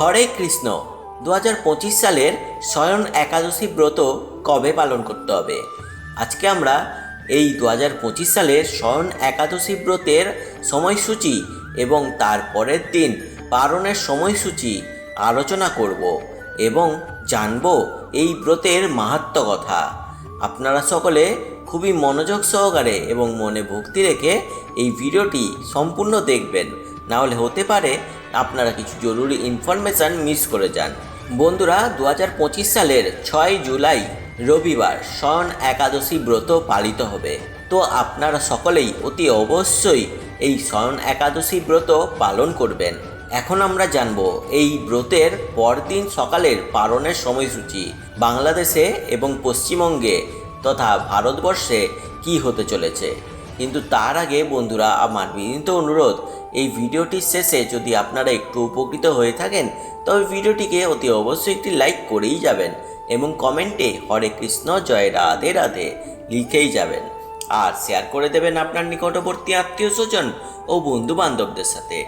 হরে কৃষ্ণ। দু হাজার পঁচিশ সালের স্বয়ং একাদশী ব্রত কবে পালন করতে হবে? আজকে আমরা এই দু হাজার পঁচিশ সালের স্বয়ং একাদশী ব্রতের সময়সূচি এবং তার পরের দিন পালনের সময়সূচি আলোচনা করব এবং জানব এই ব্রতের মাহাত্ম কথা। আপনারা সকলে খুবই মনোযোগ সহকারে এবং মনে ভক্তি রেখে এই ভিডিওটি সম্পূর্ণ দেখবেন। না হলে হতে পারে আপনারা কিছু জরুরি ইনফরমেশান মিস করে যান। বন্ধুরা দু হাজার পঁচিশ সালের ছয় জুলাই, রবিবার শয়ন একাদশী ব্রত পালিত হবে। তো আপনারা সকলেই অতি অবশ্যই এই শয়ন একাদশী ব্রত পালন করবেন। এখন আমরা জানব এই ব্রতের পরদিন সকালের পালনের সময়সূচি, বাংলাদেশে এবং পশ্চিমবঙ্গে তথা ভারতবর্ষে কি হতে চলেছে। কিন্তু তার আগে বন্ধুরা, আমার বিনীত অনুরোধ, এই ভিডিওটির শেষে যদি আপনারা একটু উপকৃত হয়ে থাকেন, তবে ভিডিওটিকে অতি অবশ্যই একটি লাইক করেই যাবেন এবং কমেন্টে হরে কৃষ্ণ, জয় রাধে রাধে লিখেই যাবেন। আর শেয়ার করে দেবেন আপনার নিকটবর্তী আত্মীয় স্বজন ও বন্ধু বান্ধবদের সাথে।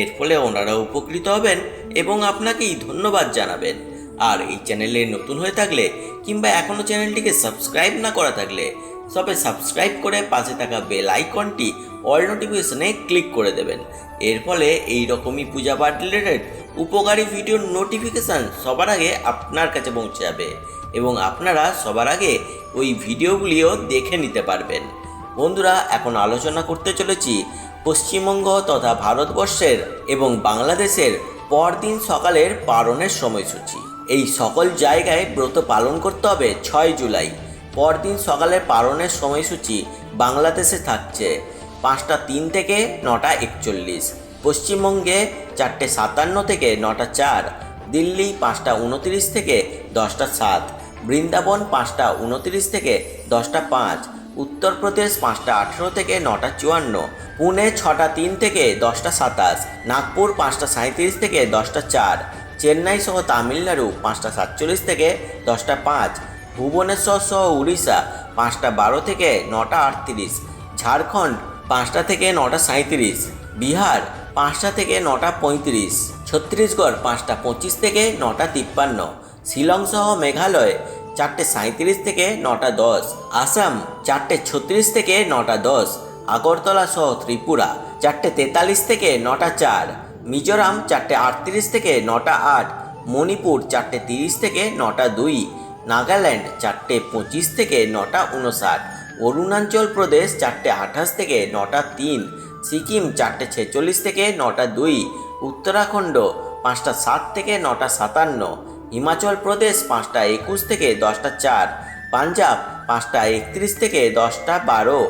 এর ফলে ওনারা উপকৃত হবেন এবং আপনাকেই ধন্যবাদ জানাবেন। আর এই চ্যানেলে নতুন হয়ে থাকলে কিংবা এখনও চ্যানেলটিকে সাবস্ক্রাইব না করা থাকলে সবে সাবস্ক্রাইব করে পাশে থাকা বেল আইকনটি অল নোটিফিকেশনে ক্লিক করে দেবেন। এর ফলে এই রকমই পূজা পাঠ রিলেটেড উপকারী ভিডিওর নোটিফিকেশান সবার আগে আপনার কাছে পৌঁছে যাবে এবং আপনারা সবার আগে ওই ভিডিওগুলিও দেখে নিতে পারবেন। বন্ধুরা, এখন আলোচনা করতে চলেছি পশ্চিমবঙ্গ তথা ভারতবর্ষের এবং বাংলাদেশের পরদিন সকালের পালনের সময়সূচি। এই সকল জায়গায় ব্রত পালন করতে হবে ছয় জুলাই। পরদিন সকালে পালনের সময়সূচি বাংলাদেশে থাকছে। পাঁচটা তিন থেকে নটা একচল্লিশ। পশ্চিমবঙ্গে চারটে সাতান্ন থেকে নটা চার। দিল্লি পাঁচটা উনতিরিশ থেকে দশটা সাত। বৃন্দাবন পাঁচটা উনতিরিশ থেকে দশটা পাঁচ। উত্তরপ্রদেশ পাঁচটা আঠেরো থেকে নটা চুয়ান্ন। পুনে ছটা তিন থেকে দশটা সাতাশ। নাগপুর পাঁচটা সাঁত্রিশ থেকে দশটা চার। চেন্নাই সহ তামিলনাড়ু পাঁচটা সাতচল্লিশ থেকে দশটা পাঁচ। ভুবনেশ্বর সহ উড়িষ্যা পাঁচটা বারো থেকে নটা আটত্রিশ, ঝাড়খণ্ড পাঁচটা থেকে নটা সাঁত্রিশ বিহার পাঁচটা থেকে নটা পঁয়ত্রিশ, ছত্তিশগড় পাঁচটা পঁচিশ থেকে নটা তিপ্পান্ন, শিলং সহ মেঘালয় চারটে সাঁত্রিশ থেকে নটা দশ, আসাম চারটে ছত্রিশ থেকে নটা দশ, আগরতলা সহ ত্রিপুরা চারটে তেতাল্লিশ থেকে নটা চার, মিজোরাম চারটে আটত্রিশ থেকে নটা আট, মণিপুর চারটে তিরিশ থেকে নটা দুই নাগাল্যান্ড চারটে পঁচিশ থেকে নটা উনষাট অরুণাচল প্রদেশ চারটে আঠাশ থেকে নটা তিন, সিকিম চারটে ছেচল্লিশ থেকে নটা দুই, উত্তরাখণ্ড পাঁচটা সাত থেকে নটা সাতান্ন, হিমাচল প্রদেশ পাঁচটা একুশ থেকে দশটা চার, পাঞ্জাব পাঁচটা একত্রিশ থেকে দশটা বারো,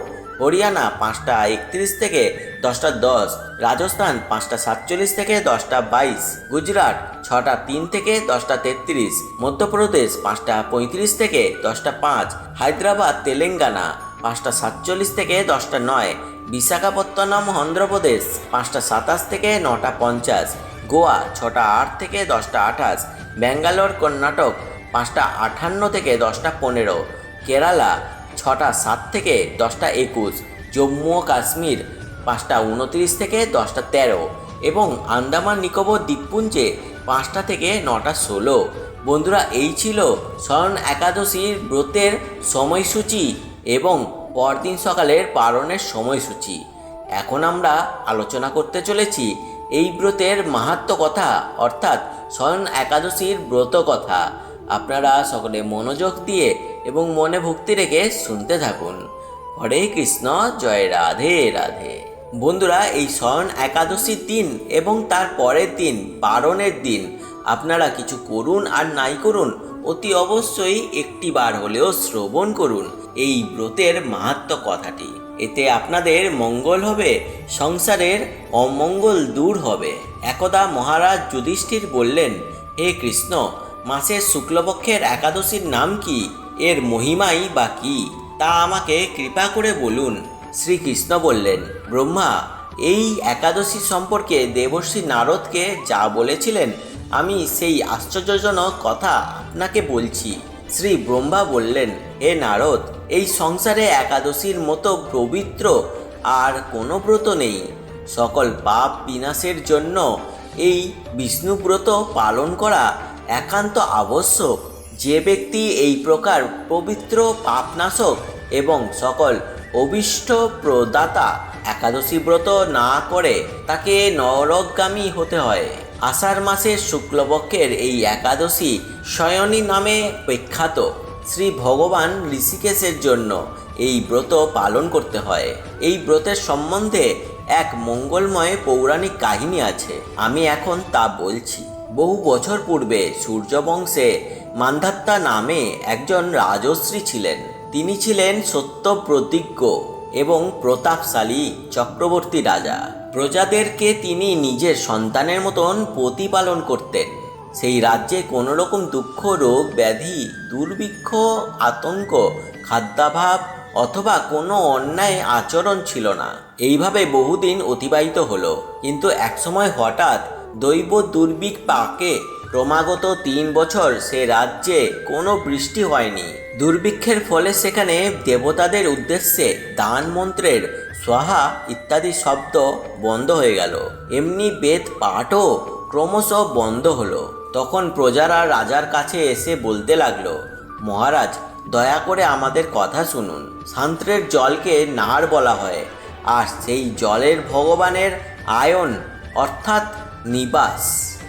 হরিয়ানা পাঁচটা একত্রিশ থেকে দশটা দশ, রাজস্থান পাঁচটা সাতচল্লিশ থেকে দশটা বাইশ, গুজরাট ছটা তিন থেকে দশটা তেত্রিশ, মধ্যপ্রদেশ পাঁচটা পঁয়ত্রিশ থেকে দশটা পাঁচ, হায়দ্রাবাদ তেলেঙ্গানা পাঁচটা সাতচল্লিশ থেকে দশটা নয়, বিশাখাপত্তনম অন্ধ্রপ্রদেশ পাঁচটা সাতাশ থেকে নটা পঞ্চাশ, গোয়া ছটা আট থেকে দশটা আঠাশ, ব্যাঙ্গালোর কর্ণাটক পাঁচটা আটান্ন থেকে দশটা পনেরো, কেরালা ছটা সাত থেকে দশটা একুশ, জম্মু ও কাশ্মীর পাঁচটা উনত্রিশ থেকে দশটা তেরো এবং আন্দামান, নিকোবর দ্বীপপুঞ্জে পাঁচটা থেকে নটা ষোলো। বন্ধুরা, এই ছিল স্বয়ং একাদশীর ব্রতের সময়সূচি এবং পরদিন সকালের পারণের সময়সূচি। এখন আমরা আলোচনা করতে চলেছি এই ব্রতের মাহাত্ম কথা, অর্থাৎ স্বয়ং একাদশীর ব্রত কথা। আপনারা সকলে মনোযোগ দিয়ে এবং মনে ভক্তি রেখে শুনতে থাকুন। হরে কৃষ্ণ, জয় রাধে রাধে। বন্ধুরা, এই স্বয়ং একাদশীর দিন এবং তার পরের দিন, পারণের দিন। আপনারা কিছু করুন আর নাই করুন, অতি অবশ্যই একটি বার হলেও শ্রবণ করুন। এই ব্রতের মাহাত্ম কথাটি। এতে আপনাদের মঙ্গল হবে, সংসারের অমঙ্গল দূর হবে। একদা মহারাজ যুধিষ্ঠির বললেন, হে কৃষ্ণ, মাসের শুক্লপক্ষের একাদশীর নাম কি? এর মহিমাই বা কি? তা আমাকে কৃপা করে বলুন। শ্রীকৃষ্ণ বললেন, ব্রহ্মা, এই একাদশী সম্পর্কে দেবশ্রী নারদকে যা বলেছিলেন, আমি সেই আশ্চর্যজনক কথা আপনাকে বলছি। শ্রী ব্রহ্মা বললেন, হে নারদ, এই সংসারে একাদশীর মতো পবিত্র আর কোনো ব্রত নেই। সকল পাপ বিনাশের জন্য এই বিষ্ণুব্রত পালন করা একান্ত আবশ্যক। যে ব্যক্তি এই প্রকার পবিত্র পাপনাশক এবং সকল অভিষ্ট প্রদাতা একাদশী ব্রত না করে তাকে নরকগামী হতে হয়। আষাঢ় মাসের শুক্লপক্ষের এই একাদশী শয়নী নামে বিখ্যাত। শ্রী ভগবান ঋষিকেশের জন্য এই ব্রত পালন করতে হয়। এই ব্রতের সম্বন্ধে এক মঙ্গলময় পৌরাণিক কাহিনী আছে। আমি এখন তা বলছি। বহু বছর পূর্বে সূর্যবংশে মান্ধাত্তা নামে একজন রাজশ্রী ছিলেন। তিনি ছিলেন সত্য প্রতিজ্ঞ এবং প্রতাপশালী চক্রবর্তী রাজা। প্রজাদেরকে তিনি নিজের সন্তানের মতন প্রতিপালন করতেন। সেই রাজ্যে কোনো রকম দুঃখ, রোগ, ব্যাধি, দুর্ভিক্ষ, আতঙ্ক, খাদ্যাভাব অথবা কোনো অন্যায় আচরণ ছিল না। এইভাবে বহুদিন অতিবাহিত হলো। কিন্তু একসময় হঠাৎ দৈব দুর্ভিক্ষ পাকে ক্রমাগত তিন বছর সে রাজ্যে কোনো বৃষ্টি হয়নি। দুর্ভিক্ষের ফলে সেখানে দেবতাদের উদ্দেশ্যে দান মন্ত্রের সোহা ইত্যাদি শব্দ বন্ধ হয়ে গেল। এমনি বেদ পাঠও ক্রমশ বন্ধ হলো। তখন প্রজারা রাজার কাছে এসে বলতে লাগল, মহারাজ, দয়া করে আমাদের কথা শুনুন। সান্ত্রের জলকে নাড় বলা হয়, আর সেই জলের ভগবানের আয়ন অর্থাৎ নিবাস।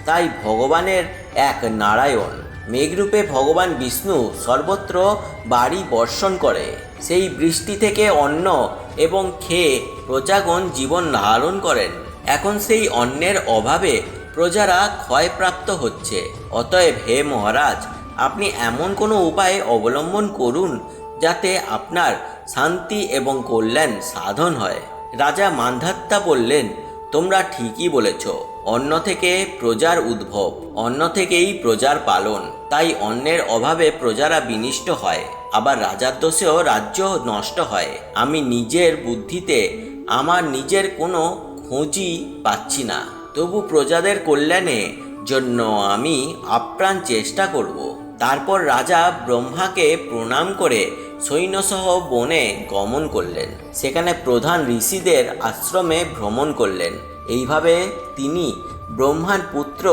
তাই ভগবানের এক নারায়ণ। মেঘরূপে ভগবান বিষ্ণু সর্বত্র বাড়ি বর্ষণ করে। সেই বৃষ্টি থেকে অন্ন এবং খেয়ে প্রজাগণ জীবন ধারণ করেন। এখন সেই অন্নের অভাবে প্রজারা ক্ষয়প্রাপ্ত হচ্ছে। অতএব হে মহারাজ, আপনি এমন কোনো উপায় অবলম্বন করুন যাতে আপনার শান্তি এবং কল্যাণ সাধন হয়। রাজা মান্ধাত্তা বললেন, তোমরা ঠিকই বলেছ। অন্ন থেকে প্রজার উদ্ভব, অন্ন থেকেই প্রজার পালন। তাই অন্যের অভাবে প্রজারা বিনিষ্ট হয়, আবার রাজার দোষেও রাজ্য নষ্ট হয়। আমি নিজের বুদ্ধিতে আমার নিজের কোনো খোঁজই পাচ্ছি না। তবু প্রজাদের কল্যাণে জন্য আমি আপ্রাণ চেষ্টা করব। তারপর রাজা ব্রহ্মাকে প্রণাম করে সৈন্যসহ বনে গমন করলেন। সেখানে প্রধান ঋষিদের আশ্রমে ভ্রমণ করলেন। এইভাবে তিনি ব্রহ্মার পুত্র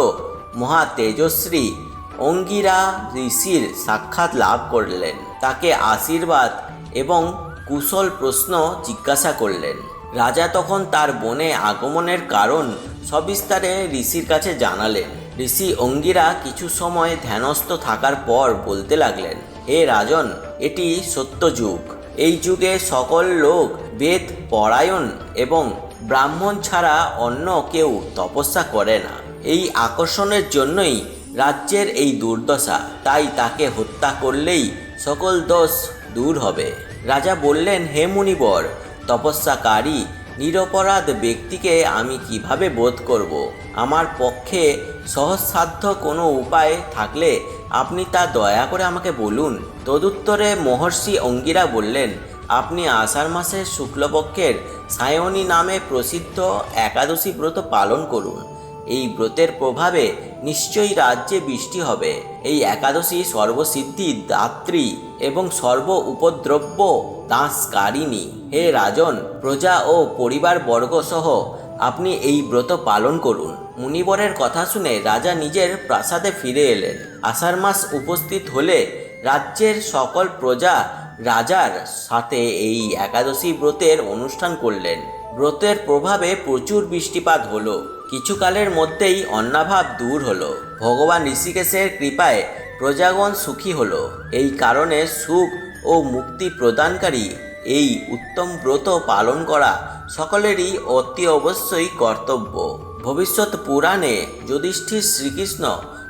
মহা তেজস্বী অঙ্গিরা ঋষির সাক্ষাৎ লাভ করলেন। তাকে আশীর্বাদ এবং কুশল প্রশ্ন জিজ্ঞাসা করলেন। রাজা তখন তার বনে আগমনের কারণ সবিস্তারে ঋষির কাছে জানালেন। ঋষি অঙ্গিরা কিছু সময় ধ্যানস্থ থাকার পর বলতে লাগলেন, হে রাজন, এটি সত্য যুগ এই যুগে সকল লোক বেদ, পরায়ণ এবং ব্রাহ্মণ ছাড়া অন্য কেউ তপস্যা করে না। এই আকর্ষণের জন্যই রাজ্যের এই দুর্দশা, তাই তাকে হত্যা করলেই সকল দোষ দূর হবে। রাজা বললেন, হে মুনিবর, তপস্যাকারী, নিরপরাধ ব্যক্তিকে আমি কীভাবে বোধ করব? আমার পক্ষে সহজসাধ্য কোনো উপায় থাকলে আপনি তা দয়া করে আমাকে বলুন। তদুত্তরে মহর্ষি অঙ্গিরা বললেন আপনি আষাঢ় মাসের শুক্লপক্ষের সায়নী নামে প্রসিদ্ধ একাদশী ব্রত পালন করুন। এই ব্রতের প্রভাবে নিশ্চয়ই রাজ্যে বৃষ্টি হবে। এই একাদশী সর্বসিদ্ধি, দাত্রী এবং সর্ব উপদ্রব্য দাসকারিণী। হে রাজন, প্রজা ও পরিবার বর্গ সহ আপনি এই ব্রত পালন করুন। মুনিবরের কথা শুনে রাজা নিজের প্রাসাদে ফিরে এলেন। আষাঢ় মাস উপস্থিত হলে রাজ্যের সকল প্রজা রাজার সাথে এই একাদশী ব্রতের অনুষ্ঠান করলেন। ব্রতের প্রভাবে প্রচুর বৃষ্টিপাত হলো। কিছুকালের মধ্যেই অন্নাভাব দূর হলো। ভগবান ঋষিকেশের কৃপায় প্রজাগণ সুখী হলো। এই কারণে সুখ ও মুক্তি প্রদানকারী এই উত্তম ব্রত পালন করা সকলেরই অতি অবশ্যই কর্তব্য। ভবিষ্যৎ পুরাণে যুধিষ্ঠির শ্রীকৃষ্ণ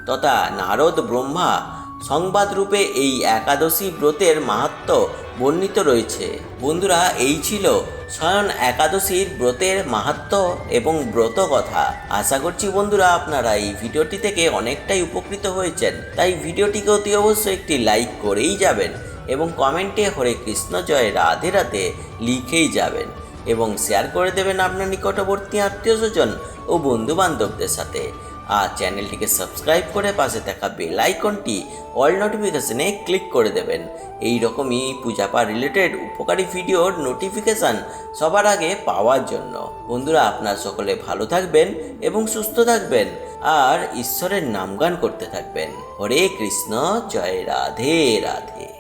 তথা নারদ ব্রহ্মা সংবাদরূপে এই একাদশী ব্রতের মাহাত্ম বর্ণিত রয়েছে। বন্ধুরা, এই ছিল স্বয়ং একাদশীর ব্রতের মাহাত্ম এবং ব্রত কথা আশা করছি বন্ধুরা, আপনারা এই ভিডিওটি থেকে অনেকটাই উপকৃত হয়েছেন। তাই ভিডিওটিকে অতি অবশ্যই একটি লাইক করেই যাবেন এবং কমেন্টে হরে কৃষ্ণ, জয় রাধে রাধে লিখেই যাবেন এবং শেয়ার করে দেবেন আপনার নিকটবর্তী আত্মীয় স্বজন ও বন্ধু বান্ধবদের সাথে। আর চ্যানেলটিকে সাবস্ক্রাইব করে পাশে থাকা বেল আইকনটি অল নোটিফিকেশনে ক্লিক করে দেবেন। এই রকমই পূজা পাঠ রিলেটেড উপকারী ভিডিওর নোটিফিকেশান সবার আগে পাওয়ার জন্য। বন্ধুরা, আপনার সকলে ভালো থাকবেন এবং সুস্থ থাকবেন। আর ঈশ্বরের নামগান করতে থাকবেন। হরে কৃষ্ণ, জয় রাধে রাধে।